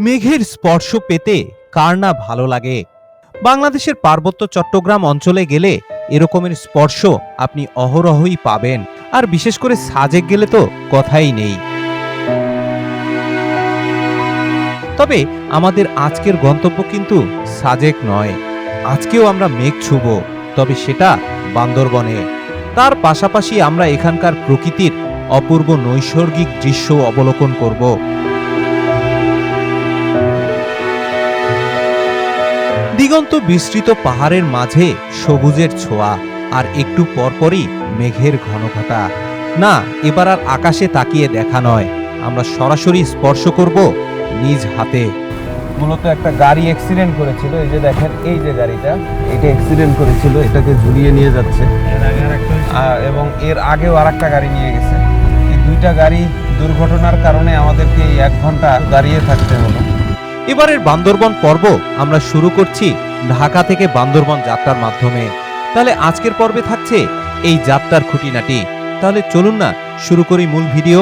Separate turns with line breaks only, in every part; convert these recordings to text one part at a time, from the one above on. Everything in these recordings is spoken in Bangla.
মেঘের স্পর্শ পেতে কার না ভালো লাগে? বাংলাদেশের পার্বত্য চট্টগ্রাম অঞ্চলে গেলে এরকমের স্পর্শ আপনি অহরহই পাবেন। আর বিশেষ করে সাজেক গেলে তো কথাই নেই। তবে আমাদের আজকের গন্তব্য কিন্তু সাজেক নয়। আজকেও আমরা মেঘ ছুব, তবে সেটা বান্দরবনে। তার পাশাপাশি আমরা এখানকার প্রকৃতির অপূর্ব নৈসর্গিক দৃশ্য অবলোকন করব। দিগন্ত বিস্তৃত পাহাড়ের মাঝে সবুজের ছোঁয়া আর একটু পরপরই মেঘের ঘনঘটা। না এবার আর আকাশে তাকিয়ে দেখা নয়। আমরা সরাসরি স্পর্শ করব নিজ হাতে।
মূলত একটা গাড়ি অ্যাক্সিডেন্ট করেছিল এই যে দেখেন এই যে গাড়িটা এটা অ্যাক্সিডেন্ট করেছিল এটাকে ঝুলিয়ে নিয়ে যাচ্ছে। এবং এর আগেও আর একটা গাড়ি নিয়ে গেছে। এই দুইটা গাড়ি দুর্ঘটনার কারণে আমাদেরকে এই এক ঘণ্টা দাঁড়িয়ে থাকতে হলো।
এবারের বান্দরবন পর্ব আমরা শুরু করছি ঢাকা থেকে বান্দরবন যাত্রার মাধ্যমে। তাহলে আজকের পর্বে থাকছে এই যাত্রার খুঁটিনাটি। তাহলে চলুন না, শুরু করি মূল ভিডিও।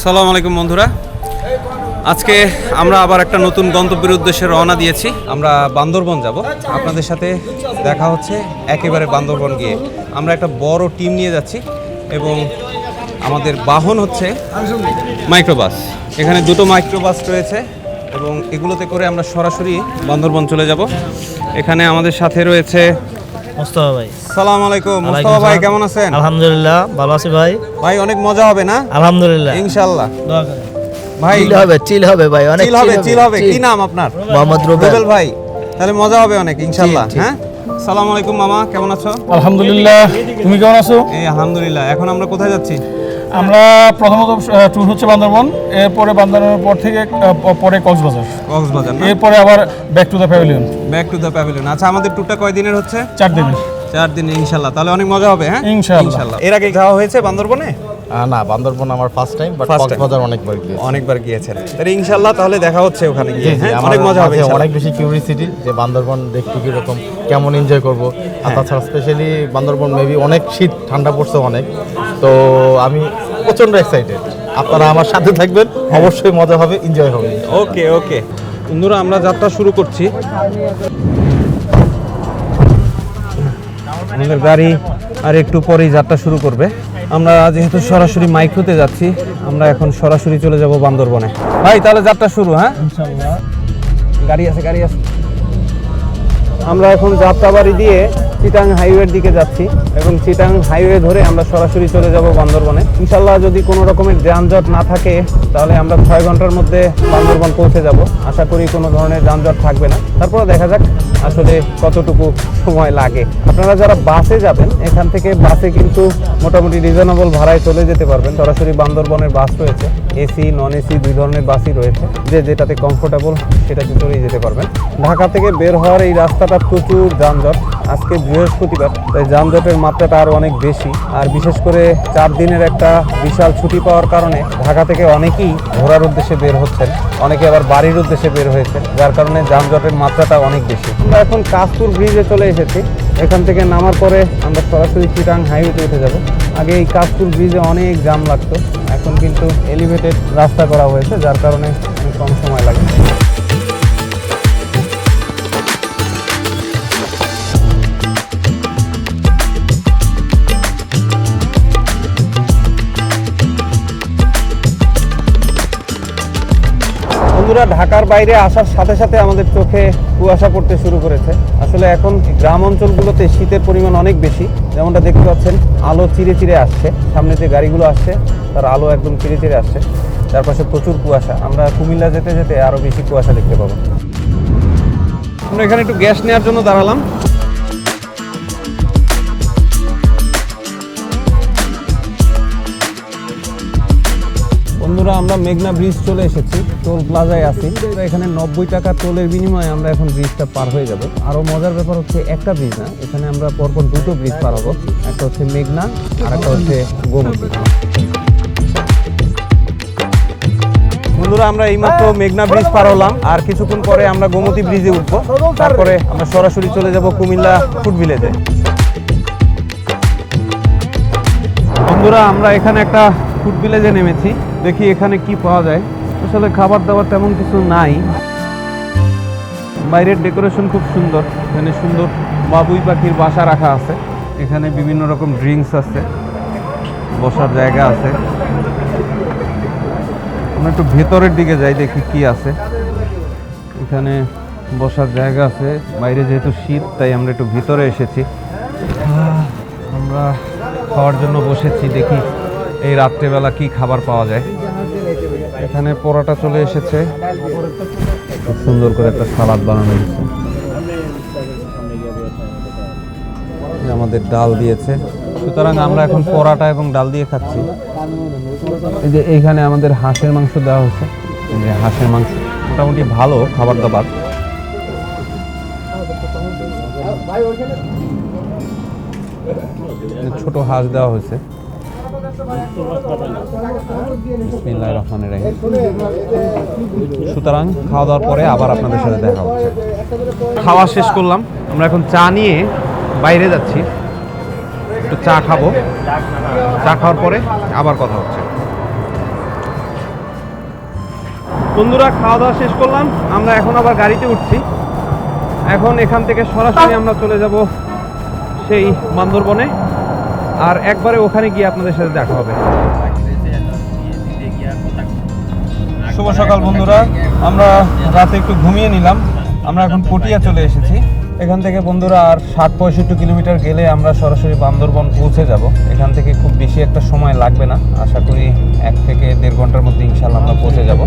সালাম আলাইকুম বন্ধুরা। আজকে আমরা আবার একটা নতুন গন্তব্যের উদ্দেশ্যে রওনা দিয়েছি। আমরা বান্দরবন যাব। আপনাদের সাথে দেখা হচ্ছে একেবারে বান্দরবন গিয়ে। আমরা একটা বড় টিম নিয়ে যাচ্ছি এবং আমাদের বাহন হচ্ছে মাইক্রোবাস। এখানে দুটো মাইক্রোবাস রয়েছে এবং এগুলোতে করে আমরা সরাসরি বান্দরবন চলে যাব। এখানে আমাদের সাথে রয়েছে
মোস্তফা ভাই।
সালাম আলাইকুম। মুস্তফা ভাই কেমন আছেন?
আলহামদুলিল্লাহ ভালো আছি ভাই।
ভাই অনেক মজা হবে না?
আলহামদুলিল্লাহ।
ইনশাআল্লাহ। ভাই
চিল হবে চিল হবে ভাই অনেক
চিল হবে চিল হবে কি নাম আপনার?
মোহাম্মদ রুবেল।
রুবেল ভাই তাহলে মজা হবে অনেক ইনশাআল্লাহ। হ্যাঁ? সালাম আলাইকুম মামা কেমন আছো?
আলহামদুলিল্লাহ তুমি কেমন আছো?
এই আলহামদুলিল্লাহ এখন আমরা কোথায় যাচ্ছি?
আমরা প্রথমত ট্যুর হচ্ছে বান্দরবন এরপরে বান্দরবনের পর থেকে পরে কক্সবাজার।
কক্সবাজার
এরপরে আবার back to the pavilion
back to the pavilion আচ্ছা আমাদের ট্যুরটা কয় দিনের হচ্ছে?
চার দিনের।
চার দিন ইনশাআল্লাহ তাহলে অনেক মজা হবে হ্যাঁ?
ইনশাআল্লাহ।
এর আগে যাওয়া হয়েছে বান্দরবনে?
না বান্দরবন আমার ফার্স্ট টাইম বাট. কক্সবাজার অনেকবার গিয়েছি।
অনেকবার গিয়েছেন। তাহলে ইনশাআল্লাহ তাহলে দেখা হচ্ছে ওখানে গিয়ে। হ্যাঁ? অনেক মজা হবে
অনেক বেশি কিউরিয়াসিটি যে বান্দরবন দেখতে কীরকম কেমন এনজয় করব। আর
হ্যাঁ।
তাছাড়া স্পেশালি বান্দরবন মেবি অনেক শীত ঠান্ডা পড়ছে অনেক। তো আমি প্রচণ্ড এক্সাইটেড আপনারা আমার সাথে থাকবেন অবশ্যই মজা হবে এনজয় হবে।
ওকে ওকে বন্ধুরা আমরা যাত্রা শুরু করছি। আমাদের গাড়ি আর একটু পরেই যাত্রা শুরু করবে। আমরা যেহেতু সরাসরি মাইক্রোতে যাচ্ছি আমরা এখন সরাসরি চলে যাব বান্দরবনে। ভাই তাহলে যাত্রা শুরু হ্যাঁ? গাড়ি আছে গাড়ি আছে। আমরা এখন যাত্রাবাড়ি দিয়ে চিটাং হাইওয়ের দিকে যাচ্ছি এবং চিটাং হাইওয়ে ধরে আমরা সরাসরি চলে যাব বান্দরবনে। ইনশাল্লাহ যদি কোনো রকমের যানজট না থাকে তাহলে আমরা ছয় ঘণ্টার মধ্যে বান্দরবন পৌঁছে যাব। আশা করি কোনো ধরনের যানজট থাকবে না। তারপরে দেখা যাক আসলে কতটুকু সময় লাগে। আপনারা যারা বাসে যাবেন, এখান থেকে বাসে কিন্তু মোটামুটি রিজনেবল ভাড়ায় চলে যেতে পারবেন। সরাসরি বান্দরবনের বাস রয়েছে। এসি নন এসি দুই ধরনের বাসই রয়েছে। যে যেটাতে কমফোর্টেবল সেটাতে চলেই যেতে পারবেন। ঢাকা থেকে বের হওয়ার এই রাস্তাটা প্রচুর যানজট। আজকে বৃহস্পতিবার, তাই যানজটের মাত্রাটা আরও অনেক বেশি। আর বিশেষ করে চার দিনের একটা বিশাল ছুটি পাওয়ার কারণে ঢাকা থেকে অনেকেই ঘোরার উদ্দেশ্যে বের হচ্ছেন। অনেকে আবার বাড়ির উদ্দেশ্যে বের হয়েছে যার কারণে যানজটের মাত্রাটা অনেক বেশি। আমরা এখন কাশপুর ব্রিজে চলে এসেছি। এখান থেকে নামার পরে আমরা সরাসরি চিটাং হাইওয়েতে উঠে যাব। আগে এই কাশপুর ব্রিজে অনেক জাম লাগতো, এখন কিন্তু এলিভেটেড রাস্তা করা হয়েছে, যার কারণে কম সময় লাগে। বন্ধুরা, ঢাকার বাইরে আসার সাথে সাথে আমাদের চোখে কুয়াশা পড়তে শুরু করেছে। আসলে এখন গ্রাম অঞ্চলগুলোতে শীতের পরিমাণ অনেক বেশি। যেমনটা দেখতে পাচ্ছেন, আলো চিরে চিরে আসছে। সামনে যে গাড়িগুলো আসছে, তার আলো একদম চিরে চিরে আসছে। চারপাশে প্রচুর কুয়াশা। আমরা কুমিল্লা যেতে যেতে আরও বেশি কুয়াশা দেখতে পাবো। আমরা এখানে একটু গ্যাস নেওয়ার জন্য দাঁড়ালাম। বন্ধুরা, আমরা মেঘনা ব্রিজ চলে এসেছি টোল প্লাজায় আছি। এখানে নব্বই টাকা টোলের বিনিময়ে আমরা এখন ব্রিজটা পার হয়ে যাব। আরও মজার ব্যাপার হচ্ছে, একটা ব্রিজ না, এখানে আমরা পরপর দুটো ব্রিজ পার হব। একটা হচ্ছে মেঘনা, আর একটা হচ্ছে গোমতী। বন্ধুরা, আমরা এইমাত্র মেঘনা ব্রিজ পার হলাম, আর কিছুক্ষণ পরে আমরা গোমতী ব্রিজে উঠবো। তারপরে আমরা সরাসরি চলে যাব কুমিল্লা ফুট ভিলেজে বন্ধুরা, আমরা এখানে একটা ফুড ভিলেজে নেমেছি। দেখি এখানে কি পাওয়া যায়। আসলে খাবার দাবার তেমন কিছু নাই। বাইরের ডেকোরেশন খুব সুন্দর। এখানে সুন্দর বাবুই পাখির বাসা রাখা আছে। এখানে বিভিন্ন রকম ড্রিঙ্কস আছে। বসার জায়গা আছে। আমরা একটু ভেতরের দিকে যাই, দেখি কি আছে। এখানে বসার জায়গা আছে। বাইরে যেহেতু শীত, তাই আমরা একটু ভিতরে এসেছি। আমরা খাওয়ার জন্য বসেছি, দেখি এই রাত্রেবেলা কি খাবার পাওয়া যায়? এখানে পরোটা চলে এসেছে। খুব সুন্দর করে একটা সালাদ বানানো হয়েছে। আমাদের ডাল দিয়েছে। সুতরাং আমরা এখন পরাটা এবং ডাল দিয়ে খাচ্ছি। এই যে এইখানে আমাদের হাঁসের মাংস দেওয়া হয়েছে। যে হাঁসের মাংস মোটামুটি ভালো খাবার দাবার। ছোট হাঁস দেওয়া হয়েছে। বিসমিল্লাহির রহমানির রহিম। সুতরাং খাওয়া দাওয়ার পরে আবার আপনাদের সাথে দেখা হচ্ছে। খাওয়া শেষ করলাম। আমরা এখন চা নিয়ে বাইরে যাচ্ছি। একটু চা খাব। চা খাওয়ার পরে আবার কথা হচ্ছে। বন্ধুরা খাওয়া দাওয়া শেষ করলাম। আমরা এখন আবার গাড়িতে উঠছি। এখন এখান থেকে সরাসরি আমরা চলে যাব সেই বান্দরবনে। আর একবারে ওখানে গিয়ে আপনাদের সাথে দেখা হবে। শুভ সকাল বন্ধুরা। আমরা রাতে একটু ঘুমিয়ে নিলাম। আমরা এখন পটিয়া চলে এসেছি। এখান থেকে বন্ধুরা আর ষাট পঁয়ষট্টি কিলোমিটার গেলে আমরা সরাসরি বান্দরবন পৌঁছে যাব। এখান থেকে খুব বেশি একটা সময় লাগবে না। আশা করি এক থেকে দেড় ঘণ্টার মধ্যে ইনশাল্লাহ আমরা পৌঁছে যাব।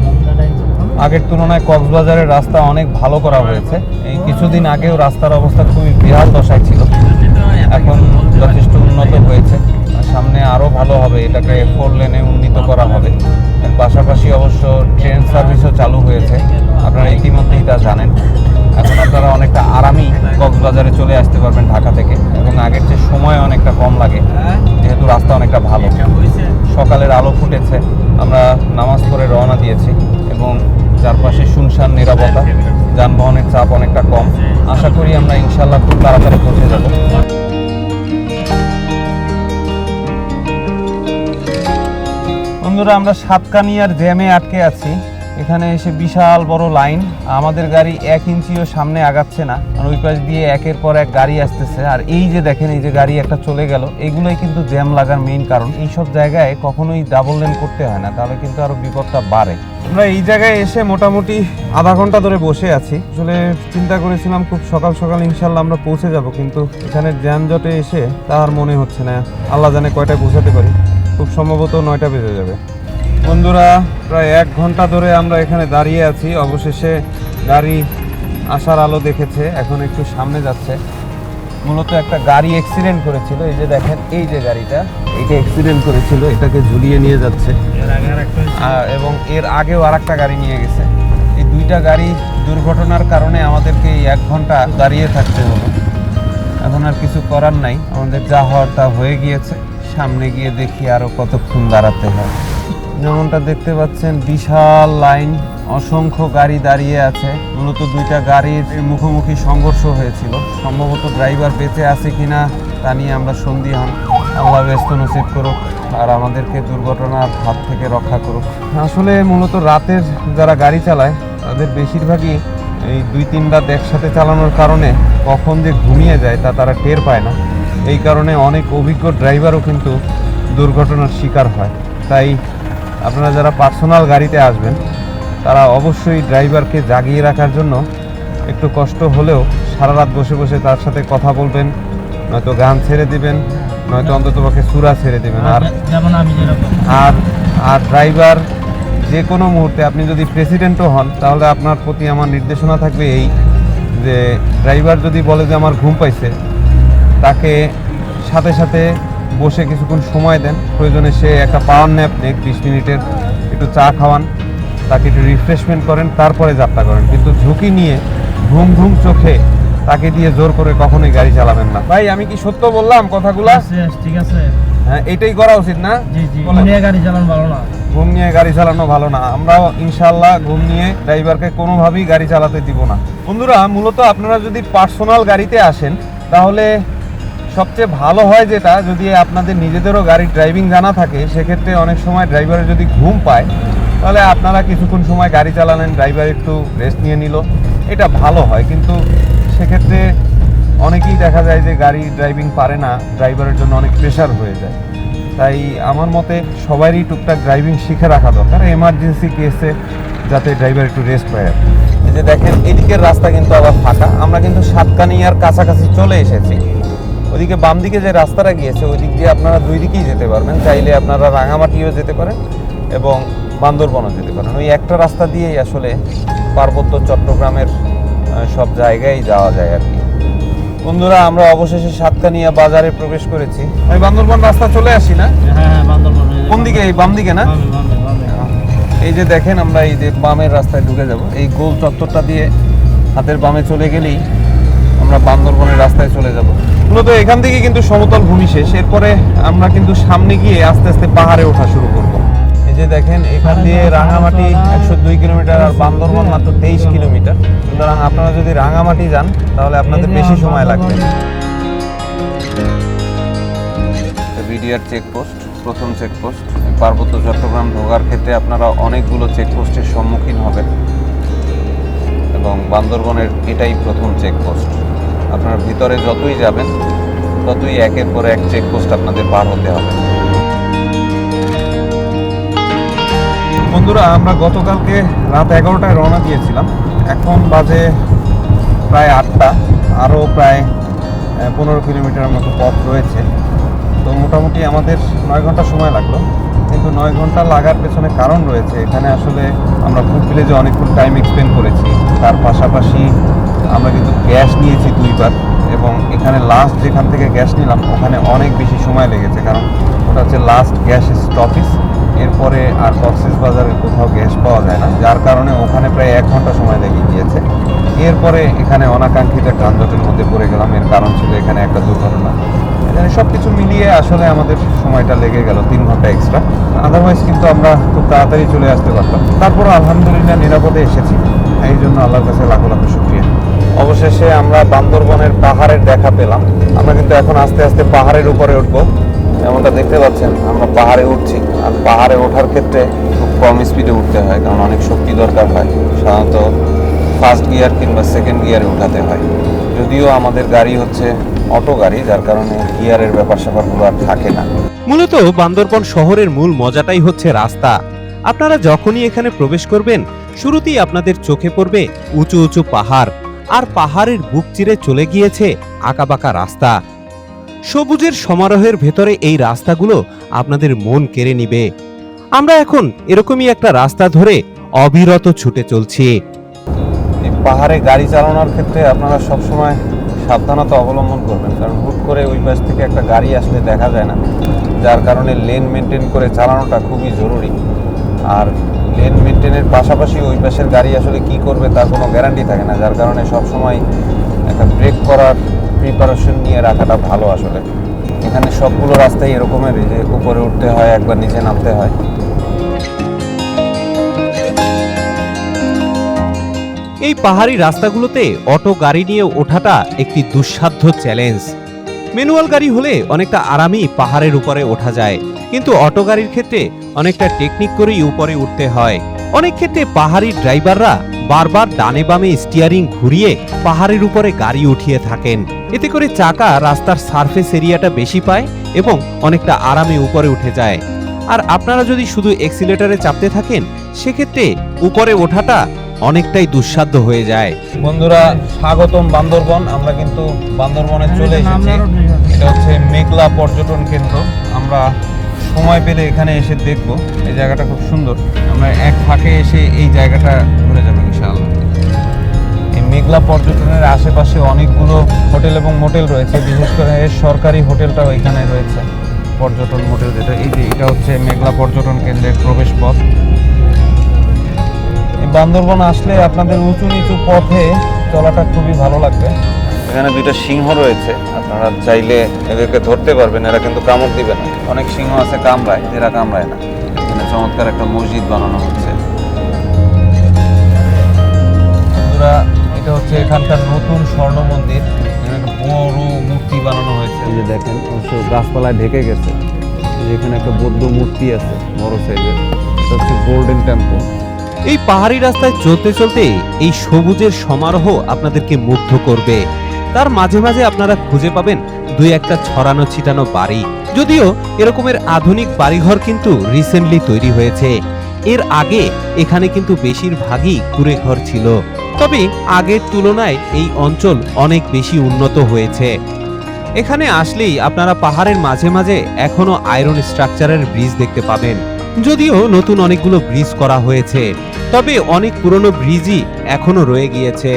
আগের তুলনায় কক্সবাজারের রাস্তা অনেক ভালো করা হয়েছে। এই কিছুদিন আগেও রাস্তার অবস্থা খুবই বিরাট দশায় ছিল। এখন যথেষ্ট উন্নত হয়েছে। সামনে আরও ভালো হবে, এটাকে ফোর লেনে উন্নীত করা হবে। এর পাশাপাশি অবশ্য ট্রেন সার্ভিসও চালু হয়েছে। আপনারা ইতিমধ্যেই তা জানেন। এখন আপনারা অনেকটা আরামেই কক্সবাজারে চলে আসতে পারবেন ঢাকা থেকে। এবং আগের চেয়ে সময় অনেকটা কম লাগে। যেহেতু রাস্তা অনেকটা ভালো। সকালের আলো ফুটেছে। আমরা নামাজ পড়ে রওনা দিয়েছি। এবং চারপাশে শুনশান নিরাপত্তা যানবাহনের চাপ অনেকটা কম। আশা করি আমরা ইনশাল্লাহ খুব তাড়াতাড়ি পৌঁছে যাব। বন্ধুরা, আমরা সাতকানিয়ার জ্যামে আটকে আছি। এখানে এসে বিশাল বড় লাইন। আমাদের গাড়ি এক ইঞ্চিও সামনে আগাচ্ছে না। ওই পাশ দিয়ে একের পর এক গাড়ি আসতেছে। আর এই যে দেখেন, এই যে গাড়ি একটা চলে গেল, এগুলোই কিন্তু জ্যাম লাগার মেইন কারণ। এইসব জায়গায় কখনোই ডাবল লেন করতে হয় না। তাহলে কিন্তু আরও বিপদটা বাড়ে। আমরা এই জায়গায় এসে মোটামুটি আধা ঘণ্টা ধরে বসে আছি। আসলে চিন্তা করেছিলাম খুব সকাল সকাল ইনশাল্লাহ আমরা পৌঁছে যাব, কিন্তু এখানে যানজটে এসে তা আর মনে হচ্ছে না। আল্লাহ জানে কয়টায় পৌঁছাতে পারি। খুব সম্ভবত নয়টা বেজে যাবে। বন্ধুরা, প্রায় এক ঘণ্টা ধরে আমরা এখানে দাঁড়িয়ে আছি। অবশেষে গাড়ি আসার আলো দেখেছে, এখন একটু সামনে যাচ্ছে। মূলত একটা গাড়ি অ্যাক্সিডেন্ট করেছিল, এই যে দেখেন, এই যে গাড়িটা এটা অ্যাক্সিডেন্ট করেছিল, এটাকে ঝুলিয়ে নিয়ে যাচ্ছে। এবং এর আগেও আর একটা গাড়ি নিয়ে গেছে। এই দুইটা গাড়ি দুর্ঘটনার কারণে আমাদেরকে এই এক ঘণ্টা দাঁড়িয়ে থাকতে হলো। এখন আর কিছু করার নাই। আমাদের যা হওয়ার তা হয়ে গিয়েছে। সামনে গিয়ে দেখি আরও কতক্ষণ দাঁড়াতে হয়। যেমনটা দেখতে পাচ্ছেন, বিশাল লাইন, অসংখ্য গাড়ি দাঁড়িয়ে আছে। মূলত দুইটা গাড়ির মুখোমুখি সংঘর্ষ হয়েছিল। সম্ভবত ড্রাইভার বেঁচে আছে কিনা তা নিয়ে আমরা সন্ধি সন্দিহান আল্লাহ ব্যস্ত নসিব করুক আর আমাদেরকে দুর্ঘটনার হাত থেকে রক্ষা করুক। আসলে মূলত রাতের যারা গাড়ি চালায়, তাদের বেশিরভাগই এই দুই তিন রাত একসাথে চালানোর কারণে কখন যে ঘুমিয়ে যায় তা তারা টের পায় না। এই কারণে অনেক অভিজ্ঞ ড্রাইভারও কিন্তু দুর্ঘটনার শিকার হয়। তাই আপনারা যারা পার্সোনাল গাড়িতে আসবেন তারা অবশ্যই ড্রাইভারকে জাগিয়ে রাখার জন্য একটু কষ্ট হলেও সারা রাত বসে বসে তার সাথে কথা বলবেন নয়তো গান ছেড়ে দিবেন নয়তো অন্ততপক্ষে সুরা ছেড়ে দিবেন। আর
যেমন আমি
আর আর ড্রাইভার যে কোনো মুহূর্তে আপনি যদি প্রেসিডেন্টও হন তাহলে আপনার প্রতি আমার নির্দেশনা থাকবে এই যে ড্রাইভার যদি বলে যে আমার ঘুম পাইছে তাকে সাথে সাথে বসে কিছুক্ষণ সময় দেন। প্রয়োজনে সে একটা পাওয়ার ন্যাপ নেক বিশ মিনিটের একটু চা খাওয়ান তাকে একটু রিফ্রেশমেন্ট করেন তারপরে যাত্রা করেন। কিন্তু ঝুঁকি নিয়ে ঘুম ঘুম চোখে তাকে দিয়ে জোর করে কখনোই গাড়ি চালাবেন না। ভাই আমি কি সত্য বললাম কথাগুলা?
ঠিক আছে।
হ্যাঁ এটাই করা উচিত না?
জি নিয়ে গাড়ি চালান ভালো না।
ঘুম নিয়ে গাড়ি চালানো ভালো না। আমরাও ইনশাল্লাহ ঘুম নিয়ে ড্রাইভারকে কোনোভাবেই গাড়ি চালাতে দিব না। বন্ধুরা মূলত আপনারা যদি পার্সোনাল গাড়িতে আসেন তাহলে সবচেয়ে ভালো হয় যেটা, যদি আপনাদের নিজেদেরও গাড়ির ড্রাইভিং জানা থাকে, সেক্ষেত্রে অনেক সময় ড্রাইভারের যদি ঘুম পায়, তাহলে আপনারা কিছুক্ষণ সময় গাড়ি চালালেন ড্রাইভার একটু রেস্ট নিয়ে নিল। এটা ভালো হয়, কিন্তু সেক্ষেত্রে অনেকেই দেখা যায় যে গাড়ি ড্রাইভিং পারে না ড্রাইভারের জন্য অনেক প্রেশার হয়ে যায়। তাই আমার মতে সবারই টুকটাক ড্রাইভিং শিখে রাখা দরকার এমার্জেন্সি কেসে যাতে ড্রাইভার একটু রেস্ট পায় এই যে দেখেন, এদিকের রাস্তা কিন্তু আবার ফাঁকা, আমরা কিন্তু সাতকানিয়ার কাছাকাছি চলে এসেছি। ওদিকে বাম দিকে যে রাস্তাটা গিয়েছে ওই দিক দিয়ে আপনারা দুই দিকেই যেতে পারবেন। চাইলে আপনারা রাঙামাটিও যেতে পারেন এবং বান্দরবনও যেতে পারেন। ওই একটা রাস্তা দিয়েই আসলে পার্বত্য চট্টগ্রামের সব জায়গায় যাওয়া যায় আর কি। বন্ধুরা আমরা অবশেষে সাতকানিয়া বাজারে প্রবেশ করেছি। আমি বান্দরবন রাস্তা চলে আসি না?
হ্যাঁ হ্যাঁ হয়ে।
কোন দিকে? এই বাম দিকে না। এই যে দেখেন আমরা এই যে বামের রাস্তায় ঢুকে যাব। এই গোল চত্বরটা দিয়ে হাতের বামে চলে গেলেই আমরা বান্দরবনের রাস্তায় চলে যাব। মূলত এখান থেকে কিন্তু সমতল ভূমি শেষ। এরপরে আমরা কিন্তু সামনে গিয়ে আস্তে আস্তে পাহাড়ে ওঠা শুরু করব। এই যে দেখেন, এখান দিয়ে রাঙামাটি একশো দুই কিলোমিটার আর বান্দরবন মাত্র তেইশ কিলোমিটার। সুতরাং আপনারা যদি রাঙামাটি যান, তাহলে আপনাদের বেশি সময় লাগবে। বিডিআর চেকপোস্ট প্রথম চেকপোস্ট পার্বত্য চট্টগ্রাম ঢোকার ক্ষেত্রে আপনারা অনেকগুলো চেকপোস্টের সম্মুখীন হবেন। এবং বান্দরবনের এটাই প্রথম চেকপোস্ট আপনারা ভিতরে যতই যাবেন, ততই একের পর এক চেকপোস্ট আপনাদের পার হতে হবে। বন্ধুরা, আমরা গতকালকে রাত এগারোটায় রওনা দিয়েছিলাম। এখন বাজে প্রায় আটটা, আরও প্রায় পনেরো কিলোমিটারের মতো পথ রয়েছে। তো মোটামুটি আমাদের নয় ঘণ্টা সময় লাগল। কিন্তু নয় ঘণ্টা লাগার পেছনে কারণ রয়েছে। এখানে আসলে আমরা ফুড ভিলেজে অনেকক্ষণ টাইম এক্সপেন্ড করেছি। তার পাশাপাশি আমরা কিন্তু গ্যাস নিয়েছি দুইবার এবং এখানে লাস্ট যেখান থেকে গ্যাস নিলাম, ওখানে অনেক বেশি সময় লেগেছে কারণ ওটা হচ্ছে লাস্ট গ্যাস স্টপিস এরপরে আর কক্সেস বাজারের কোথাও গ্যাস পাওয়া যায় না, যার কারণে ওখানে প্রায় এক ঘণ্টা সময় লেগে গিয়েছে। এরপরে এখানে অনাকাঙ্ক্ষিত যানজটের মধ্যে পড়ে গেলাম, এর কারণ ছিল এখানে একটা দুর্ঘটনা। এখানে সব কিছু মিলিয়ে আসলে আমাদের সময়টা লেগে গেল তিন ঘণ্টা এক্সট্রা আদারওয়াইজ কিন্তু আমরা খুব তাড়াতাড়ি চলে আসতে পারতাম। তারপর আলহামদুলিল্লাহ নিরাপদে এসেছি। এই জন্য আল্লাহর কাছে লাখো লাখো শুক্রিয়া। অবশেষে আমরা বান্দরবনের পাহাড়ের দেখা পেলাম। আমরা কিন্তু এখন আস্তে আস্তে পাহাড়ের উপরে উঠবো। যেমনটা দেখতে পাচ্ছেন, আমরা পাহাড়ে উঠছি। আর পাহাড়ে ওঠার ক্ষেত্রে খুব কম স্পিডে উঠতে হয়, কারণ অনেক শক্তি দরকার হয়। সাধারণত ফার্স্ট গিয়ার কিংবা সেকেন্ড গিয়ারে উঠাতে হয়। যদিও আমাদের গাড়ি হচ্ছে অটো গাড়ি, যার কারণে গিয়ারের ব্যাপার স্যাপারগুলো আর থাকে না।
মূলত বান্দরবন শহরের মূল মজাটাই হচ্ছে রাস্তা। আপনারা যখনই এখানে প্রবেশ করবেন, শুরুতেই আপনাদের চোখে পড়বে উঁচু উঁচু পাহাড়। আর পাহাড়ের বুক চিরে চলে গিয়েছে আঁকাবাঁকা রাস্তা। সবুজের সমারোহের ভেতরে এই রাস্তাগুলো আপনাদের মন কেড়ে নিবে। আমরা এখন এরকমই একটা রাস্তা ধরে অবিরত ছুটে চলছি।
পাহাড়ে গাড়ি চালানোর ক্ষেত্রে আপনারা সবসময় সাবধানতা অবলম্বন করবেন, কারণ হুট করে ওই পাশ থেকে একটা গাড়ি আসলে দেখা যায় না, যার কারণে লেন মেনটেন করে চালানোটা খুবই জরুরি। আর লেন মেনটেনের পাশাপাশি ওই পাশের গাড়ি আসলে কি করবে তার কোনো গ্যারান্টি থাকে না, যার কারণে সবসময় একটা ব্রেক করার প্রিপারেশন নিয়ে রাখাটা ভালো আসলে। এখানে সবগুলো রাস্তাই এরকমের যে উপরে উঠতে হয়, একবার নিচে নামতে হয়।
এই পাহাড়ি রাস্তাগুলোতে অটো গাড়ি নিয়ে ওঠাটা একটি দুঃসাধ্য চ্যালেঞ্জ ম্যানুয়াল গাড়ি হলে অনেকটা আরামই পাহাড়ের উপরে ওঠা যায়। কিন্তু অটো গাড়ির ক্ষেত্রে অনেকটা টেকনিক করেই উপরে উঠতে হয়। অনেক ক্ষেত্রে পাহাড়ি ড্রাইভাররা বারবার ডানে বামে স্টিয়ারিং ঘুরিয়ে পাহাড়ের উপরে গাড়ি উঠিয়ে থাকেন। এতে করে চাকা রাস্তার সারফেস এরিয়াটা বেশি পায় এবং অনেকটা আরামে উপরে উঠে যায়। আর আপনারা যদি শুধু এক্সিলেটারে চাপতে থাকেন, সেক্ষেত্রে উপরে ওঠাটা অনেকটাই দুঃসাধ্য হয়ে যায়।
বন্ধুরা স্বাগতম বান্দরবন। আমরা কিন্তু বান্দরবনে চলে এসেছি। এটা হচ্ছে মেঘলা পর্যটন কেন্দ্র। আমরা সময় পেলে এখানে এসে দেখব। এই জায়গাটা খুব সুন্দর। আমরা এক ফাঁকে এসে এই জায়গাটা ঘুরে যাব ইনশাআল্লাহ। এই মেঘলা পর্যটনের আশেপাশে অনেকগুলো হোটেল এবং মোটেল রয়েছে। বিশেষ করে এর সরকারি হোটেলটাও এখানে রয়েছে। পর্যটন হোটেল যেটা এই যে এটা হচ্ছে মেঘলা পর্যটন কেন্দ্রের প্রবেশ পথ বান্দরবন আসলে আপনাদের উঁচু নিচু পথে চলাটা খুবই ভালো লাগবে। এখানে দুইটা সিংহ রয়েছে। আপনারা চাইলে এদেরকে ধরতে পারবেন এরা কিন্তু কামড় দিবে না। অনেক সিংহ আছে কামড়ায় এরা কামড়ায় না। এখানে চমৎকার একটা মসজিদ বানানো হচ্ছে। বন্ধুরা এটা হচ্ছে এখানকার নতুন স্বর্ণ মন্দির। এখানে
বড় মূর্তি বানানো হয়েছে।
এই যে দেখেন অবশ্য গাছপালায় ঢেকে গেছে। এখানে একটা বৌদ্ধ মূর্তি আছে বড় সাইজের। এটা হচ্ছে গোল্ডেন টেম্পল।
এই পাহাড়ি রাস্তায় চলতে চলতে এই সবুজের সমারোহ আপনাদেরকে মুগ্ধ করবে। তার মাঝে মাঝে আপনারা খুঁজে পাবেন দুই একটা ছড়ানো ছিটানো বাড়ি। যদিও এরকমের আধুনিক বাড়িঘর কিন্তু রিসেন্টলি তৈরি হয়েছে। এর আগে এখানে কিন্তু বেশিরভাগই কুড়ে ঘর ছিল। তবে আগের তুলনায় এই অঞ্চল অনেক বেশি উন্নত হয়েছে। এখানে আসলেই আপনারা পাহাড়ের মাঝে মাঝে এখনও আয়রন স্ট্রাকচারের ব্রিজ দেখতে পাবেন। যদিও নতুন অনেকগুলো ব্রিজ করা হয়েছে, তবে অনেক পুরনো ব্রিজই এখনও রয়ে গিয়েছে।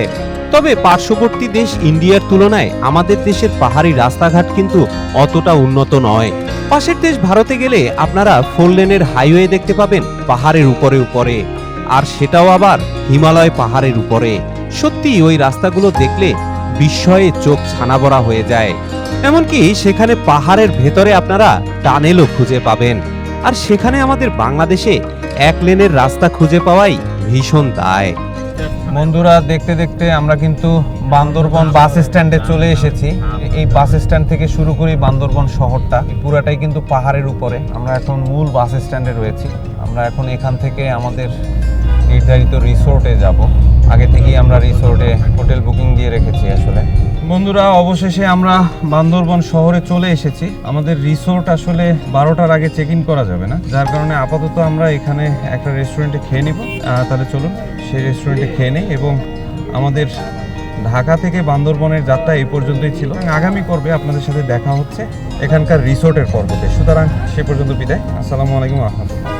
তবে পার্শ্ববর্তী দেশ ইন্ডিয়ার তুলনায় আমাদের দেশের পাহাড়ি রাস্তাঘাট কিন্তু অতটা উন্নত নয়। পাশের দেশ ভারতে গেলে আপনারা ফোর লেনের হাইওয়ে দেখতে পাবেন পাহাড়ের উপরে উপরে, আর সেটাও আবার হিমালয় পাহাড়ের উপরে। সত্যি ওই রাস্তাগুলো দেখলে বিস্ময়ে চোখ ছানাবড়া হয়ে যায়। এমনকি সেখানে পাহাড়ের ভেতরে আপনারা টানেলও খুঁজে পাবেন। আর সেখানে আমাদের বাংলাদেশে এক লেনের রাস্তা খুঁজে পাওয়াই ভীষণ দায়।
বন্ধুরা, দেখতে দেখতে আমরা কিন্তু বান্দরবন বাস স্ট্যান্ডে চলে এসেছি। এই বাস স্ট্যান্ড থেকে শুরু করি বান্দরবন শহরটা। পুরাটাই কিন্তু পাহাড়ের উপরে। আমরা এখন মূল বাস স্ট্যান্ডে রয়েছি। আমরা এখন এখান থেকে আমাদের নির্ধারিত রিসোর্টে যাব। আগে থেকেই আমরা রিসোর্টে হোটেল বুকিং দিয়ে রেখেছি আসলে। বন্ধুরা, অবশেষে আমরা বান্দরবন শহরে চলে এসেছি। আমাদের রিসোর্ট আসলে বারোটার আগে চেক ইন করা যাবে না। যার কারণে আপাতত আমরা এখানে একটা রেস্টুরেন্টে খেয়ে নিব। তাহলে চলুন, সেই রেস্টুরেন্টে খেয়ে নেই এবং আমাদের ঢাকা থেকে বান্দরবনের যাত্রা এই পর্যন্তই ছিল। আগামী পর্বে আপনাদের সাথে দেখা হচ্ছে এখানকার রিসোর্টের পর্বতে। সুতরাং সে পর্যন্ত বিদায়। আসসালামু আলাইকুম রহমতুল্লাহ।